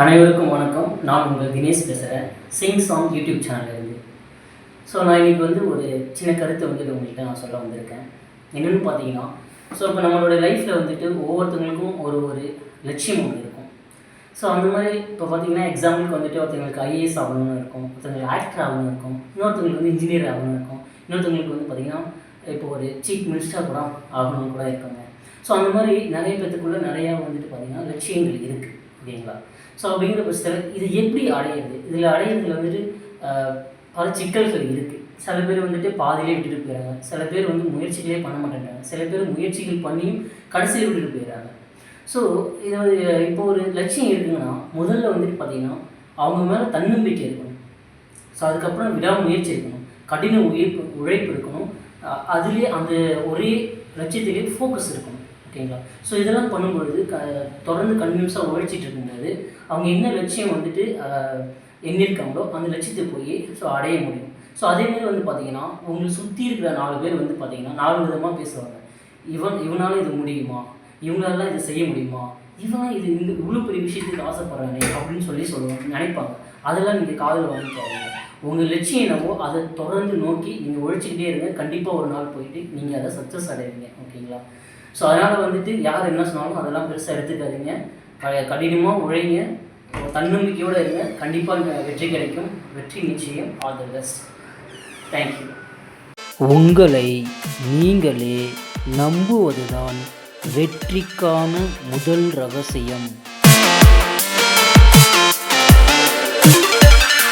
அனைவருக்கும் வணக்கம். நான் உங்கள் தினேஷ் பேசுகிறேன் சிங் சாங் யூடியூப் சேனல்லேருந்து ஸோ நான் இன்றைக்கி வந்து ஒரு சின்ன கருத்தை வந்துட்டு உங்கள்கிட்ட நான் சொல்ல வந்திருக்கேன். என்னென்னு பார்த்தீங்கன்னா ஸோ இப்போ நம்மளோட லைஃப்பில் வந்துட்டு ஒவ்வொருத்தவங்களுக்கும் ஒரு ஒரு லட்சியம் ஒன்று இருக்கும். ஸோ அந்த மாதிரி இப்போ பார்த்தீங்கன்னா எக்ஸாம்பிளுக்கு வந்துட்டு ஒருத்தவங்களுக்கு ஐஏஎஸ் ஆகணும்னு இருக்கும். ஒருத்தவங்களுக்கு ஆக்டர் ஆகணும்னு இருக்கும். இன்னொருத்தவங்களுக்கு வந்து இன்ஜினியர் ஆகணும்னு இருக்கும். இன்னொருத்தவங்களுக்கு வந்து பார்த்திங்கன்னா இப்போ ஒரு சீஃப் மினிஸ்டர் கூட ஆகணும்னு கூட இருக்காங்க. ஸோ அந்த மாதிரி நிறைய பேத்துக்குள்ளே நிறையா வந்துட்டு பார்த்தீங்கன்னா லட்சியங்கள் இருக்குது ஓகேங்களா? ஸோ அப்படிங்கிற பட்சத்தில் இது எப்படி அடையிறது? இதில் அடையிறதுல வந்துட்டு பல சிக்கல்கள் இருக்குது சில பேர் வந்துட்டு பாதியிலே விட்டுட்டு போயிடுறாங்க சில பேர் வந்து முயற்சிகளே பண்ண மாட்டேங்கிறாங்க சில பேர் முயற்சிகள் பண்ணியும் கடைசியில் விட்டுட்டு போயிடுறாங்க ஸோ இது வந்து இப்போ ஒரு லட்சியம் இருக்குங்கன்னா முதல்ல வந்துட்டு பார்த்தீங்கன்னா அவங்க மேலே தன்னம்பிக்கை இருக்கணும். ஸோ அதுக்கப்புறம் விடாமுயற்சி இருக்கணும். கடின உழைப்பு உழைப்பு இருக்கணும். அதுலேயே அந்த ஒரே லட்சியத்திலே ஃபோக்கஸ் இருக்கணும். ஓகேங்களா? ஸோ இதெல்லாம் பண்ணும்பொழுது க தொடர்ந்து கன்வின்ஸாக உழைச்சிட்டு இருக்கும்போது அவங்க என்ன லட்சியம் வந்துட்டு எண்ணிருக்காங்களோ அந்த லட்சியத்தை போய் ஸோ அடைய முடியும். ஸோ அதேமாதிரி வந்து பார்த்தீங்கன்னா உங்களை சுற்றி இருக்கிற நாலு பேர் வந்து பார்த்தீங்கன்னா நாலு விதமாக பேசுவாங்க. இவன் இவனால இது முடியுமா? இவங்களால இதை செய்ய முடியுமா? இவன் இது இந்த இவ்வளோ பெரிய விஷயத்துக்கு ஆசைப்படுறானே அப்படின்னு சொல்லி சொல்லுவாங்க நினைப்பாங்க. அதெல்லாம் நீங்கள் காதில் வாங்கிக்காதீங்க உங்கள் லட்சியம் என்னவோ அதை தொடர்ந்து நோக்கி நீங்கள் உழைச்சிக்கிட்டே இருங்க. கண்டிப்பாக ஒரு நாள் போயிட்டு நீங்கள் அதை சக்ஸஸ் அடைவீங்க. ஓகேங்களா? ஸோ அதனால் வந்துட்டு யார் என்ன சொன்னாலும் அதெல்லாம் பெருசாக எடுத்துக்காதீங்க. க கடினமாக உழைங்க. தன்னம்பிக்கையோடு இருங்க. கண்டிப்பாக வெற்றி கிடைக்கும். வெற்றி நிச்சயம். ஆல் தி பெஸ்ட் தேங்க்யூ உங்களை நீங்களே நம்புவதுதான் வெற்றிக்கான முதல் ரகசியம்.